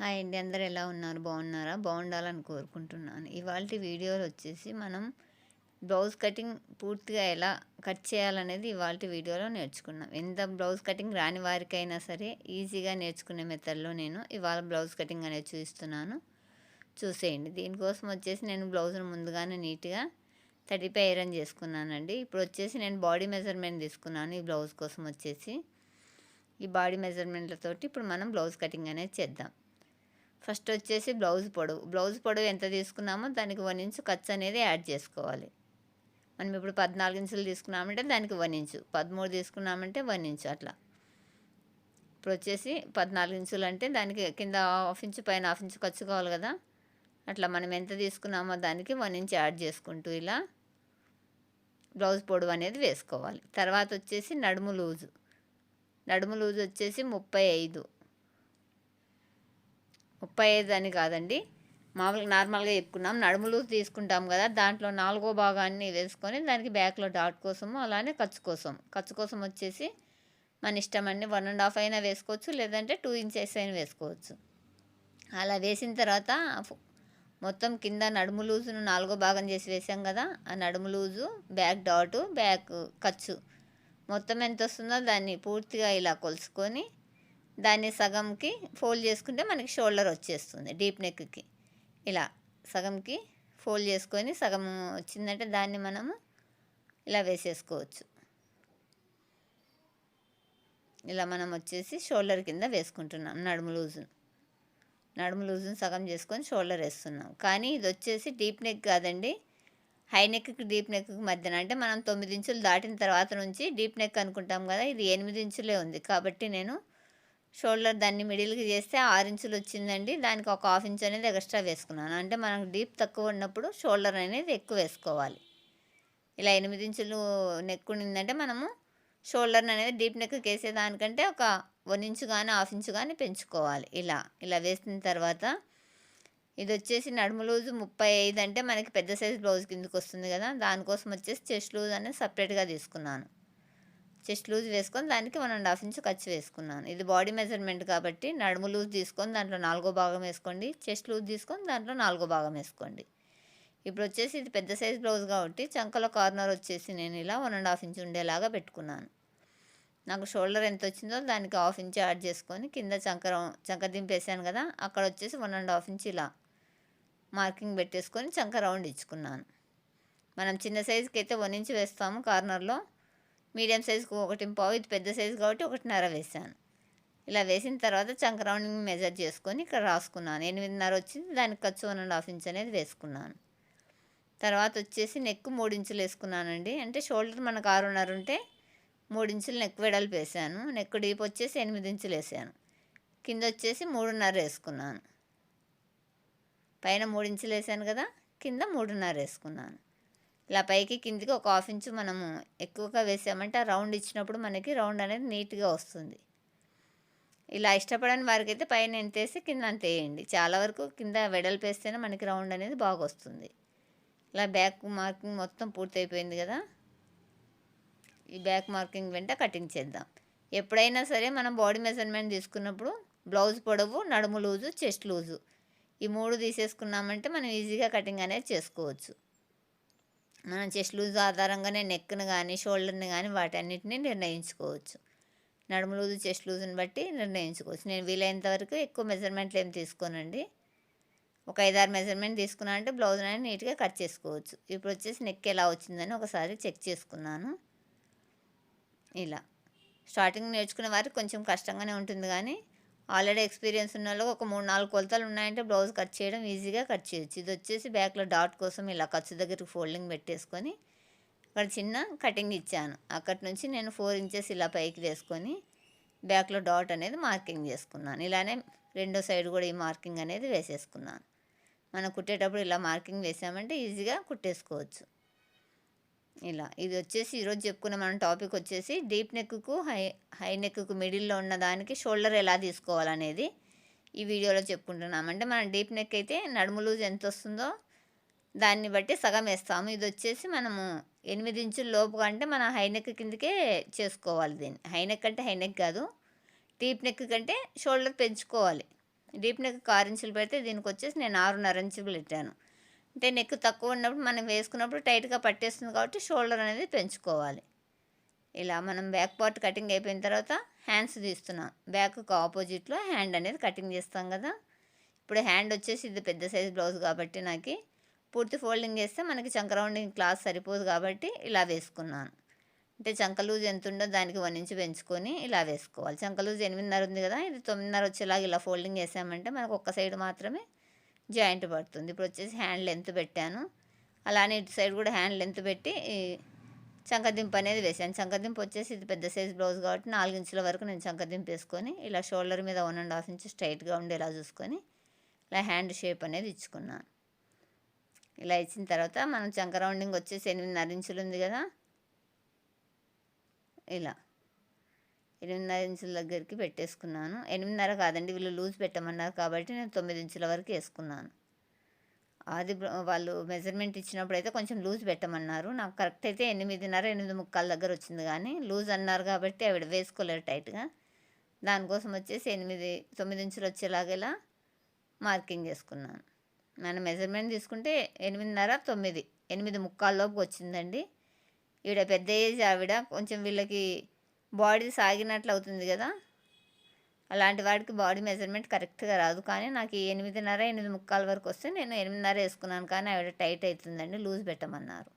Hi అండి. అందరు ఎలా ఉన్నారు? బాగున్నారా? బాగుండాలని కోరుకుంటున్నాను. ఇవాళ వీడియోలో వచ్చేసి మనం బ్లౌజ్ కటింగ్ పూర్తిగా ఎలా కట్ చేయాలనేది ఇవాళ వీడియోలో నేర్చుకున్నాం. ఎంత బ్లౌజ్ కటింగ్ రాని వారికైనా సరే ఈజీగా నేర్చుకునే మెథడ్లో నేను ఇవాళ బ్లౌజ్ కటింగ్ అనేది చూపిస్తున్నాను. చూసేయండి. దీనికోసం వచ్చేసి నేను బ్లౌజ్ను ముందుగానే నీట్గా తడిపై ఐరన్ చేసుకున్నానండి. ఇప్పుడు వచ్చేసి నేను బాడీ మెజర్మెంట్ తీసుకున్నాను ఈ బ్లౌజ్ కోసం వచ్చేసి. ఈ బాడీ మెజర్మెంట్లతోటి ఇప్పుడు మనం బ్లౌజ్ కటింగ్ అనేది చేద్దాం. ఫస్ట్ వచ్చేసి బ్లౌజ్ పొడవు. బ్లౌజ్ పొడవు ఎంత తీసుకున్నామో దానికి వన్ ఇంచు ఖర్చు అనేది యాడ్ చేసుకోవాలి. మనం ఇప్పుడు పద్నాలుగు ఇంచులు తీసుకున్నామంటే దానికి వన్ ఇంచు. పదమూడు తీసుకున్నామంటే వన్ ఇంచు అట్లా. ఇప్పుడు వచ్చేసి పద్నాలుగు ఇంచులు అంటే దానికి కింద హాఫ్ ఇంచు పైన హాఫ్ ఇంచు ఖర్చు కావాలి కదా. అట్లా మనం ఎంత తీసుకున్నామో దానికి వన్ ఇంచ్ యాడ్ చేసుకుంటూ ఇలా బ్లౌజ్ పొడవు అనేది వేసుకోవాలి. తర్వాత వచ్చేసి నడుము లూజు. నడుము లూజు వచ్చేసి ముప్పై ఐదు. ముప్పై ఐదు అని కాదండి. మామూలుగా నార్మల్గా చెప్పుకున్నాం. నడుములు తీసుకుంటాం కదా దాంట్లో నాలుగో భాగాన్ని వేసుకొని దానికి బ్యాక్లో డాట్ కోసము అలానే ఖర్చు కోసం ఖర్చు కోసం వచ్చేసి మన ఇష్టం అండి వన్ అండ్ హాఫ్ అయినా వేసుకోవచ్చు లేదంటే టూ ఇంచెస్ అయినా వేసుకోవచ్చు. అలా వేసిన తర్వాత మొత్తం కింద నడుము లూజును నాలుగో భాగం చేసి వేసాం కదా ఆ నడుము లూజు బ్యాక్ డాటు బ్యాక్ ఖర్చు మొత్తం ఎంత వస్తుందో దాన్ని పూర్తిగా ఇలా కొలుసుకొని దాన్ని సగంకి ఫోల్డ్ చేసుకుంటే మనకి షోల్డర్ వచ్చేస్తుంది డీప్ నెక్కి. ఇలా సగంకి ఫోల్డ్ చేసుకొని సగం వచ్చిందంటే దాన్ని మనము ఇలా వేసేసుకోవచ్చు. ఇలా మనం వచ్చేసి షోల్డర్ కింద వేసుకుంటున్నాం నడుము లూజును. నడుము లూజును సగం చేసుకొని షోల్డర్ వేస్తున్నాం. కానీ ఇది వచ్చేసి డీప్ నెక్ కాదండి. హై నెక్కి డీప్ నెక్కి మధ్యన అంటే మనం తొమ్మిది ఇంచులు దాటిన తర్వాత నుంచి డీప్ నెక్ అనుకుంటాం కదా ఇది ఎనిమిది ఇంచులే ఉంది. కాబట్టి నేను షోల్డర్ దాన్ని మిడిల్కి చేస్తే ఆరు ఇంచులు వచ్చిందండి. దానికి ఒక హాఫ్ ఇంచ్ అనేది ఎక్స్ట్రా వేసుకున్నాను. అంటే మనకు డీప్ తక్కువ ఉన్నప్పుడు షోల్డర్ అనేది ఎక్కువ వేసుకోవాలి. ఇలా ఎనిమిది ఇంచులు నెక్ ఉండిందంటే మనము షోల్డర్ అనేది డీప్ నెక్ వేసేదానికంటే ఒక వన్ ఇంచు కానీ హాఫ్ ఇంచు కానీ పెంచుకోవాలి. ఇలా ఇలా వేసిన తర్వాత ఇది వచ్చేసి నడుము లూజు ముప్పై ఐదు అంటే మనకి పెద్ద సైజ్ బ్లౌజ్ కిందకి వస్తుంది కదా. దానికోసం వచ్చేసి చెస్ట్ లూజ్ అనేది సపరేట్గా తీసుకున్నాను. చెస్ట్ లూజ్ వేసుకొని దానికి వన్ అండ్ హాఫ్ ఇంచ్ ఖర్చు వేసుకున్నాను. ఇది బాడీ మెజర్మెంట్ కాబట్టి నడుము లూజ్ తీసుకొని దాంట్లో నాలుగో భాగం వేసుకోండి. చెస్ట్ లూజ్ తీసుకొని దాంట్లో నాలుగో భాగం వేసుకోండి. ఇప్పుడు వచ్చేసి ఇది పెద్ద సైజ్ బ్లౌజ్ కాబట్టి చంకల కార్నర్ వచ్చేసి నేను ఇలా వన్ అండ్ హాఫ్ ఇంచ్ ఉండేలాగా పెట్టుకున్నాను. నాకు షోల్డర్ ఎంత వచ్చిందో దానికి హాఫ్ ఇంచ్ యాడ్ చేసుకొని కింద చంకర చంక దింపేసాను కదా అక్కడ వచ్చేసి వన్ అండ్ హాఫ్ ఇంచ్ ఇలా మార్కింగ్ పెట్టేసుకొని చంక రౌండ్ ఇచ్చుకున్నాను. మనం చిన్న సైజుకి అయితే వన్ ఇంచ్ వేస్తాము కార్నర్లో. మీడియం సైజుకు ఒకటి పావు ఇది పెద్ద సైజు కాబట్టి ఒకటిన్నర వేసాను ఇలా వేసిన తర్వాత చంక రౌండింగ్ మెజర్ చేసుకొని ఇక్కడ రాసుకున్నాను. ఎనిమిదిన్నర వచ్చింది దానికి ఖర్చు వన్ అండ్ హాఫ్ ఇంచ్ అనేది వేసుకున్నాను. తర్వాత వచ్చేసి నెక్ మూడు ఇంచులు వేసుకున్నానండి. అంటే షోల్డర్ మనకు ఆరున్నర ఉంటే మూడు ఇంచులు నెక్ వెడల్పు వేసాను నెక్ డీప్ వచ్చేసి ఎనిమిది ఇంచులు వేసాను కింద వచ్చేసి మూడున్నర వేసుకున్నాను. పైన మూడు ఇంచులు వేసాను కదా కింద మూడున్నర వేసుకున్నాను. ఇలా పైకి కిందికి ఒక హాఫ్ ఇంచు మనము ఎక్కువగా వేసామంటే ఆ రౌండ్ ఇచ్చినప్పుడు మనకి రౌండ్ అనేది నీట్గా వస్తుంది. ఇలా ఇష్టపడని వారికి అయితే పైన ఎంతేసి కింద అంత వేయండి. చాలా వరకు కింద వెడల్పు వేస్తేనే మనకి రౌండ్ అనేది బాగా వస్తుంది. ఇలా బ్యాక్ మార్కింగ్ మొత్తం పూర్తయిపోయింది కదా? ఈ బ్యాక్ మార్కింగ్ వెంట కటింగ్ చేద్దాం. ఎప్పుడైనా సరే మనం బాడీ మెజర్మెంట్ తీసుకున్నప్పుడు బ్లౌజ్ పొడవు నడుము లూజు చెస్ట్ లూజు ఈ మూడు తీసేసుకున్నామంటే మనం ఈజీగా కటింగ్ అనేది చేసుకోవచ్చు. మనం చెస్ట్ లూజ్ ఆధారంగానే నెక్ను కానీ షోల్డర్ని కానీ వాటన్నిటిని నిర్ణయించుకోవచ్చు. నడుము లూజు చెస్ట్ లూజ్ని బట్టి నిర్ణయించుకోవచ్చు. నేను వీలైనంత వరకు ఎక్కువ మెజర్మెంట్లు ఏం తీసుకోనండి. ఒక ఐదారు మెజర్మెంట్ తీసుకున్నా అంటే బ్లౌజ్ అనేది నీట్గా కట్ చేసుకోవచ్చు. ఇప్పుడు వచ్చేసి నెక్ ఎలా వచ్చిందని ఒకసారి చెక్ చేసుకున్నాను. ఇలా. స్టార్టింగ్ నేర్చుకునే వారికి కొంచెం కష్టంగానే ఉంటుంది కానీ ఆల్రెడీ ఎక్స్పీరియన్స్ ఉన్న వాళ్ళకి ఒక మూడు నాలుగు కొలతలు ఉన్నాయంటే బ్లౌజ్ కట్ చేయడం ఈజీగా కట్ చేయొచ్చు. ఇది వచ్చేసి బ్యాక్లో డాట్ కోసం ఇలా ఖర్చు దగ్గరికి ఫోల్డింగ్ పెట్టేసుకొని అక్కడ చిన్న కటింగ్ ఇచ్చాను. అక్కడి నుంచి నేను ఫోర్ ఇంచెస్ ఇలా పైకి వేసుకొని బ్యాక్లో డాట్ అనేది మార్కింగ్ చేసుకున్నాను. ఇలానే రెండో సైడ్ కూడా ఈ మార్కింగ్ అనేది వేసేసుకున్నాను. మనం కుట్టేటప్పుడు ఇలా మార్కింగ్ వేసామంటే ఈజీగా కుట్టేసుకోవచ్చు. ఇలా. ఇది వచ్చేసి ఈరోజు చెప్పుకున్న మన టాపిక్ వచ్చేసి deep neck high high neck మిడిల్లో ఉన్న దానికి షోల్డర్ ఎలా తీసుకోవాలనేది ఈ వీడియోలో చెప్పుకుంటున్నాం. అంటే మన డీప్ నెక్ అయితే నడుము లూజ్ ఎంత వస్తుందో దాన్ని బట్టి సగం వేస్తాము. ఇది వచ్చేసి మనము ఎనిమిది ఇంచుల లోపు అంటే మన హై నెక్ కిందకే చేసుకోవాలి దీన్ని. హై నెక్ అంటే హై నెక్ కాదు. డీప్ నెక్ కంటే షోల్డర్ పెంచుకోవాలి. డీప్ నెక్ ఆరు ఇంచులు పెడితే దీనికి వచ్చేసి నేను ఆరున్నర ఇంచులు పెట్టాను. అంటే నెక్ తక్కువ ఉన్నప్పుడు మనం వేసుకున్నప్పుడు టైట్గా పట్టేస్తుంది కాబట్టి షోల్డర్ అనేది పెంచుకోవాలి. ఇలా మనం బ్యాక్ పార్ట్ కటింగ్ అయిపోయిన తర్వాత హ్యాండ్స్ తీస్తున్నాం. బ్యాక్కు ఆపోజిట్లో హ్యాండ్ అనేది కటింగ్ చేస్తాం కదా. ఇప్పుడు హ్యాండ్ వచ్చేసి ఇది పెద్ద సైజ్ బ్లౌజ్ కాబట్టి నాకు పూర్తి ఫోల్డింగ్ చేస్తే మనకి చంక రౌండింగ్ క్లాస్ సరిపోదు కాబట్టి ఇలా వేసుకున్నాను. అంటే చంక లూజ్ ఎంత ఉందో దానికి వన్ ఇంచ్ పెంచుకొని ఇలా వేసుకోవాలి. చంక లూజ్ ఎనిమిదిన్నర ఉంది కదా ఇది తొమ్మిదిన్నర వచ్చేలాగా ఇలా ఫోల్డింగ్ చేసామంటే మనకు ఒక్క సైడ్ మాత్రమే జాయింట్ పడుతుంది. ఇప్పుడు వచ్చేసి హ్యాండ్ లెంత్ పెట్టాను. అలానే ఇటు సైడ్ కూడా హ్యాండ్ లెంత్ పెట్టి చంకదింపు అనేది వేసాను. చంకదింపు వచ్చేసి ఇది పెద్ద సైజ్ బ్లౌజ్ కాబట్టి నాలుగు ఇంచుల వరకు నేను చంకదింపు వేసుకొని ఇలా షోల్డర్ మీద వన్ అండ్ హాఫ్ ఇంచ్ స్ట్రైట్గా ఉండేలా చూసుకొని ఇలా హ్యాండ్ షేప్ అనేది ఇచ్చుకున్నాను. ఇలా ఇచ్చిన తర్వాత మనం చంక రౌండింగ్ వచ్చేసి ఎనిమిదిన్నర ఇంచులు ఉంది కదా? ఇలా. ఎనిమిదిన్నర ఇంచుల దగ్గరికి పెట్టేసుకున్నాను. ఎనిమిదిన్నర కాదండి వీళ్ళు లూజ్ పెట్టమన్నారు కాబట్టి నేను తొమ్మిది ఇంచుల వరకు వేసుకున్నాను. అది వాళ్ళు మెజర్మెంట్ ఇచ్చినప్పుడు అయితే కొంచెం లూజ్ పెట్టమన్నారు. నాకు కరెక్ట్ అయితే ఎనిమిదిన్నర ఎనిమిది ముక్కాల దగ్గర వచ్చింది కానీ లూజ్ అన్నారు కాబట్టి ఆవిడ వేసుకోలేరు టైట్గా. దానికోసం వచ్చేసి ఎనిమిది తొమ్మిది ఇంచులు వచ్చేలాగేలా మార్కింగ్ చేసుకున్నాను. మన మెజర్మెంట్ తీసుకుంటే ఎనిమిదిన్నర తొమ్మిది ఎనిమిది ముక్కాల్లోపు వచ్చిందండి. ఈవిడ పెద్ద ఏజ్ ఆవిడ కొంచెం వీళ్ళకి బాడీ సాగినట్లు అవుతుంది కదా? అలాంటి వాడికి బాడీ మెజర్మెంట్ కరెక్ట్గా రాదు. కానీ నాకు ఎనిమిదిన్నర ఎనిమిది ముక్కాల వరకు వస్తే నేను ఎనిమిదిన్నర వేసుకున్నాను. కానీ ఆవిడ టైట్ అవుతుందండి లూజ్ పెట్టమన్నారు.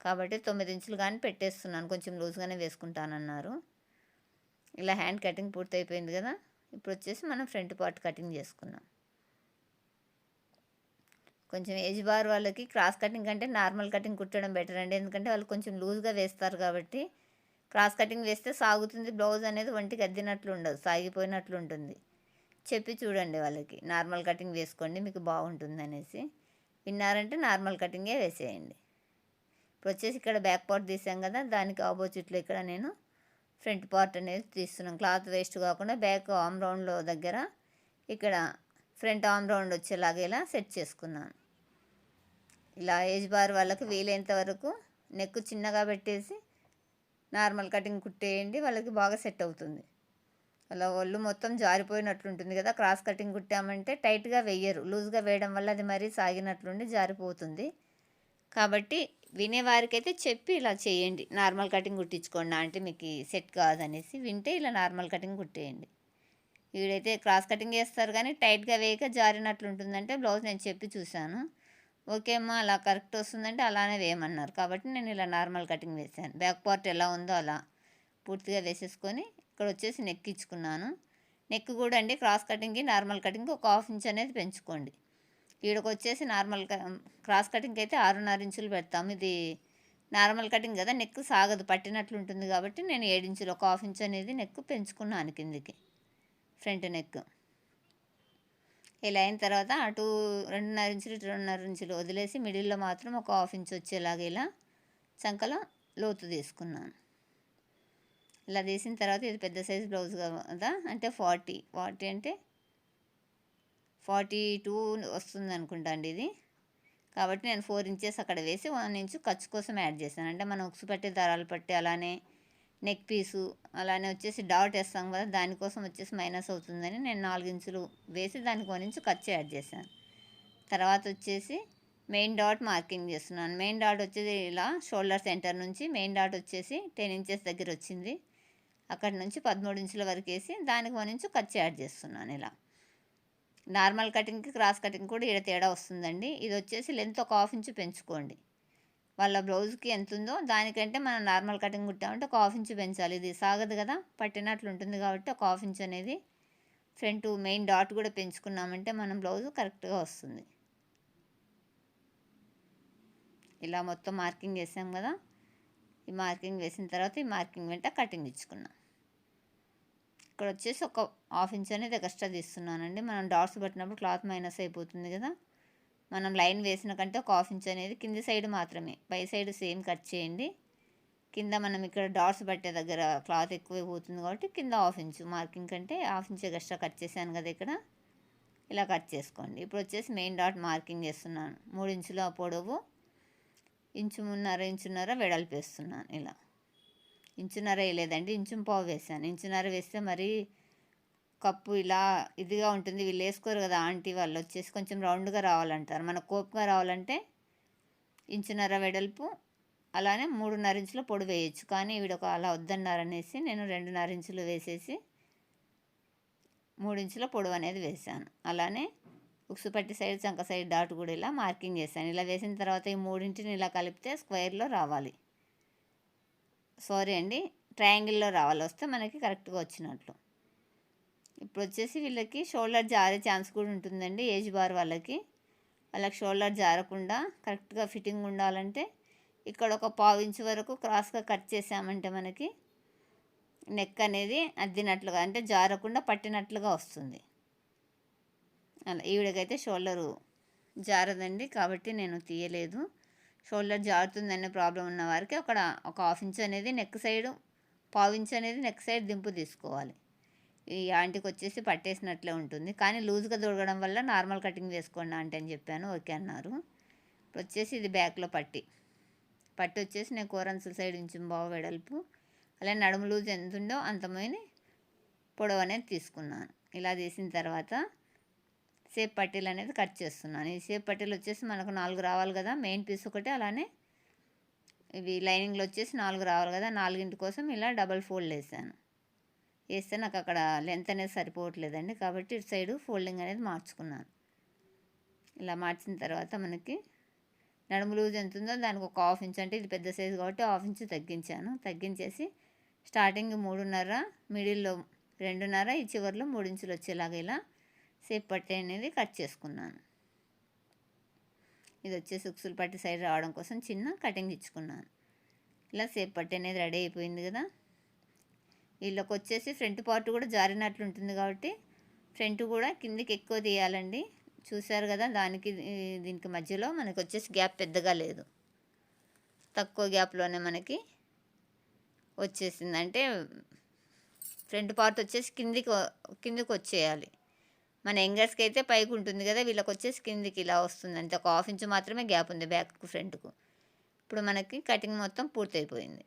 కాబట్టి తొమ్మిది ఇంచులు కానీ పెట్టేస్తున్నాను. కొంచెం లూజ్గానే వేసుకుంటానన్నారు. ఇలా హ్యాండ్ కటింగ్ పూర్తయిపోయింది కదా? ఇప్పుడు వచ్చేసి మనం ఫ్రంట్ పార్ట్ కటింగ్ చేసుకున్నాం కొంచెం ఏజ్ బార్ వాళ్ళకి క్రాస్ కటింగ్ కంటే నార్మల్ కటింగ్ కుట్టడం బెటర్ అండి. ఎందుకంటే వాళ్ళు కొంచెం లూజ్గా వేస్తారు కాబట్టి క్రాస్ కటింగ్ వేస్తే సాగుతుంది బ్లౌజ్ అనేది ఒంటికి అద్దినట్లు ఉండదు సాగిపోయినట్లు ఉంటుంది చెప్పి చూడండి వాళ్ళకి నార్మల్ కటింగ్ వేసుకోండి మీకు బాగుంటుంది అనేసి విన్నారంటే నార్మల్ కటింగే వేసేయండి. ఇప్పుడు వచ్చేసి ఇక్కడ బ్యాక్ పార్ట్ తీసాం కదా దానికి ఆపోజిట్లో ఇక్కడ నేను ఫ్రంట్ పార్ట్ అనేది తీస్తున్నాను. క్లాత్ వేస్ట్ కాకుండా బ్యాక్ ఆమ్ రౌండ్లో దగ్గర ఇక్కడ ఫ్రంట్ ఆమ్ రౌండ్ వచ్చేలాగా ఇలా సెట్ చేసుకున్నాను. ఇలా ఏజ్ బార్ వాళ్ళకి వీలైనంత వరకు నెక్ చిన్నగా పెట్టేసి నార్మల్ కటింగ్ కుట్టేయండి వాళ్ళకి బాగా సెట్ అవుతుంది. అలా ఒళ్ళు మొత్తం జారిపోయినట్లుంటుంది కదా క్రాస్ కటింగ్ కుట్టామంటే టైట్గా వేయరు. లూజ్గా వేయడం వల్ల అది మరీ సాగినట్లుండి జారిపోతుంది. కాబట్టి వినేవారికైతే చెప్పి ఇలా చేయండి. నార్మల్ కటింగ్ కుట్టించుకోండి అంటే మీకు సెట్ కాదనేసి వింటే ఇలా నార్మల్ కటింగ్ కుట్టేయండి. వీడైతే క్రాస్ కటింగ్ చేస్తారు కానీ టైట్గా వేయక జారినట్లు ఉంటుందంటే బ్లౌజ్ నేను చెప్పి చూశాను. ఓకే అమ్మా అలా కరెక్ట్ వస్తుందంటే అలానే వేయమన్నారు. కాబట్టి నేను ఇలా నార్మల్ కటింగ్ వేసాను బ్యాక్ పార్ట్ ఎలా ఉందో అలా పూర్తిగా వేసేసుకొని ఇక్కడ వచ్చేసి నెక్ ఇచ్చుకున్నాను. నెక్ కూడా అండి క్రాస్ కటింగ్కి నార్మల్ కటింగ్కి ఒక హాఫ్ ఇంచ్ అనేది పెంచుకోండి. ఈడకు వచ్చేసి నార్మల్ క్రాస్ కటింగ్కి అయితే ఆరున్నర ఇంచులు పెడతాము ఇది నార్మల్ కటింగ్ కదా నెక్ సాగదు పట్టినట్లు ఉంటుంది కాబట్టి నేను ఏడించులు ఒక హాఫ్ ఇంచ్ అనేది నెక్ పెంచుకున్నాను కిందికి ఫ్రంట్ నెక్ ఇలా అయిన తర్వాత అటు రెండున్నర ఇంచులు ఇటు రెండున్నర ఇంచులు వదిలేసి మిడిల్లో మాత్రం ఒక హాఫ్ ఇంచ్ వచ్చేలాగా ఇలా చంకలో లోతు తీసుకున్నాను. ఇలా తీసిన తర్వాత ఇది పెద్ద సైజ్ బ్లౌజ్ కదా అంటే ఫార్టీ. ఫార్టీ అంటే ఫార్టీ టూ వస్తుంది అనుకుంటా అండి ఇది. కాబట్టి నేను ఫోర్ ఇంచెస్ అక్కడ వేసి వన్ ఇంచు ఖర్చు కోసం యాడ్ చేశాను. అంటే మనం ఉక్సు పట్టి దారాలు పట్టి అలానే నెక్ పీసు అలానే వచ్చేసి డాట్ వేస్తాం కదా దానికోసం వచ్చేసి మైనస్ అవుతుందని నేను నాలుగు ఇంచులు వేసి దానికి వన్ ఇంచు ఖర్చు యాడ్ చేశాను. తర్వాత వచ్చేసి మెయిన్ డాట్ మార్కింగ్ చేస్తున్నాను. మెయిన్ డాట్ వచ్చేసి ఇలా షోల్డర్ సెంటర్ నుంచి మెయిన్ డాట్ వచ్చేసి టెన్ ఇంచెస్ దగ్గర వచ్చింది. అక్కడ నుంచి పదమూడు ఇంచుల వరకు వేసి దానికి వన్ ఇంచు ఖర్చు యాడ్ చేస్తున్నాను ఇలా. నార్మల్ కటింగ్కి క్రాస్ కటింగ్ కూడా ఇక్కడ తేడా వస్తుందండి. ఇది వచ్చేసి లెంత్ ఒక హాఫ్ ఇంచు పెంచుకోండి. వాళ్ళ బ్లౌజ్కి ఎంత ఉందో దానికంటే మనం నార్మల్ కటింగ్ కుట్టామంటే ఒక హాఫ్ ఇంచ్ పెంచాలి. ఇది సాగదు కదా పట్టినట్లు ఉంటుంది కాబట్టి ఒక హాఫ్ ఇంచ్ అనేది ఫ్రంట్ మెయిన్ డాట్ కూడా పెంచుకున్నామంటే మనం బ్లౌజ్ కరెక్ట్గా వస్తుంది. ఇలా మొత్తం మార్కింగ్ వేసాం కదా ఈ మార్కింగ్ వేసిన తర్వాత ఈ మార్కింగ్ వెంట కటింగ్ ఇచ్చుకున్నాం. ఇక్కడ వచ్చేసి ఒక హాఫ్ ఇంచ్ అనేది ఎక్స్ట్రా తీస్తున్నానండి. మనం డాట్స్ పట్టినప్పుడు క్లాత్ మైనస్ అయిపోతుంది కదా మనం లైన్ వేసిన కంటే ఒక హాఫ్ ఇంచ్ అనేది కింది సైడ్ మాత్రమే. పై సైడ్ సేమ్ కట్ చేయండి. కింద మనం ఇక్కడ డాట్స్ పట్టే దగ్గర క్లాత్ ఎక్కువ పోతుంది కాబట్టి కింద హాఫ్ ఇంచు మార్కింగ్ కంటే హాఫ్ ఇంచ్ ఎక్స్ట్రా కట్ చేశాను కదా ఇక్కడ. ఇలా కట్ చేసుకోండి. ఇప్పుడు వచ్చేసి మెయిన్ డాట్ మార్కింగ్ చేస్తున్నాను. మూడు ఇంచుల పొడవు. ఇంచు మున్నర ఇంచున్నర వెడల్పు వేస్తున్నాను ఇలా. ఇంచున్నర వేయలేదండి. ఇంచు పావు వేసాను ఇంచున్నర వేస్తే మరీ కప్పు ఇలా ఇదిగా ఉంటుంది. వీళ్ళు వేసుకోరు కదా ఆంటీ వాళ్ళు వచ్చేసి కొంచెం రౌండ్గా రావాలంటారు. మన కోపుగా రావాలంటే ఇంచున్నర వెడల్పు అలానే మూడున్నర ఇంచుల పొడి వేయచ్చు. కానీ వీడొక ఒక అలా వద్దన్నారనేసి నేను రెండున్నర ఇంచులు వేసేసి మూడించుల పొడవు అనేది వేసాను అలానే ఉక్సు పట్టి సైడ్ చంక సైడ్ డాట్ కూడా ఇలా మార్కింగ్ చేశాను. ఇలా వేసిన తర్వాత ఈ మూడింటిని ఇలా కలిపితే స్క్వేర్లో రావాలి. సారీ అండి ట్రయాంగిల్లో రావాలి. వస్తే మనకి కరెక్ట్గా వచ్చినట్లు. ఇప్పుడు వచ్చేసి వీళ్ళకి షోల్డర్ జారే ఛాన్స్ కూడా ఉంటుందండి ఏజ్ బార్ వాళ్ళకి. వాళ్ళకి షోల్డర్ జారకుండా కరెక్ట్గా ఫిట్టింగ్ ఉండాలంటే ఇక్కడ ఒక పావు ఇంచు వరకు క్రాస్గా కట్ చేసామంటే మనకి నెక్ అనేది అద్దినట్లుగా అంటే జారకుండా పట్టినట్లుగా వస్తుంది. అలా ఈవిడకైతే షోల్డరు జారదండి కాబట్టి నేను తీయలేదు. షోల్డర్ జారుతుందనే ప్రాబ్లం ఉన్న వారికి అక్కడ ఒక హాఫ్ ఇంచ్ అనేది నెక్ సైడ్ పావు ఇంచ్ అనేది నెక్ సైడ్ దింపు తీసుకోవాలి. ఈ ఆంటీకి వచ్చేసి పట్టేసినట్లే ఉంటుంది. కానీ లూజ్గా దొరకడం వల్ల నార్మల్ కటింగ్ వేసుకోండి ఆంటీ అని చెప్పాను. ఓకే అన్నారు. ఇప్పుడు వచ్చేసి ఇది బ్యాక్లో పట్టి. పట్టి వచ్చేసి నేను కూరంచుల సైడ్ నుంచి బాగా వెడల్పు అలా నడుము లూజ్ ఎంత ఉందో అంతమైన పొడవు అనేది తీసుకున్నాను. ఇలా తీసిన తర్వాత సేప్ పట్టీలు అనేది కట్ చేస్తున్నాను. ఈ సేప్ పట్టీలు వచ్చేసి మనకు నాలుగు రావాలి కదా మెయిన్ పీస్ ఒకటి అలానే ఇవి లైనింగ్లో వచ్చేసి నాలుగు రావాలి కదా నాలుగింటి కోసం ఇలా డబల్ ఫోల్డ్ వేసాను. వేస్తే నాకు అక్కడ లెంత్ అనేది సరిపోవట్లేదండి. కాబట్టి ఇటు సైడు ఫోల్డింగ్ అనేది మార్చుకున్నాను. ఇలా మార్చిన తర్వాత మనకి నడుము లూజ్ ఎంత ఉందో దానికి ఒక హాఫ్ ఇంచ్ అంటే ఇది పెద్ద సైజు కాబట్టి హాఫ్ ఇంచ్ తగ్గించాను. తగ్గించేసి స్టార్టింగ్ మూడున్నర మిడిల్లో రెండున్నర ఈ చివరిలో మూడు ఇంచులు వచ్చేలాగా ఇలా సేప్ పట్టి అనేది కట్ చేసుకున్నాను. ఇది వచ్చేసి ఉక్సులు పట్టి సైడ్ రావడం కోసం చిన్న కటింగ్ ఇచ్చుకున్నాను. ఇలా సేప్ పట్టి అనేది రెడీ అయిపోయింది కదా. వీళ్ళకి వచ్చేసి ఫ్రంట్ పార్ట్ కూడా జారినట్లు ఉంటుంది కాబట్టి ఫ్రంట్ కూడా కిందికి ఎక్కువ తీయాలండి. చూశారు కదా దానికి దీనికి మధ్యలో మనకు వచ్చేసి గ్యాప్ పెద్దగా లేదు. తక్కువ గ్యాప్లోనే మనకి వచ్చేసింది అంటే ఫ్రంట్ పార్ట్ వచ్చేసి కిందికి కిందికి వచ్చేయాలి మన యంగర్స్కి అయితే పైకి ఉంటుంది కదా వీళ్ళకి వచ్చేసి కిందికి ఇలా వస్తుంది అంతే ఒక హాఫ్ ఇంచ్ మాత్రమే గ్యాప్ ఉంది బ్యాక్కు ఫ్రంట్కు. ఇప్పుడు మనకి కటింగ్ మొత్తం పూర్తయిపోయింది.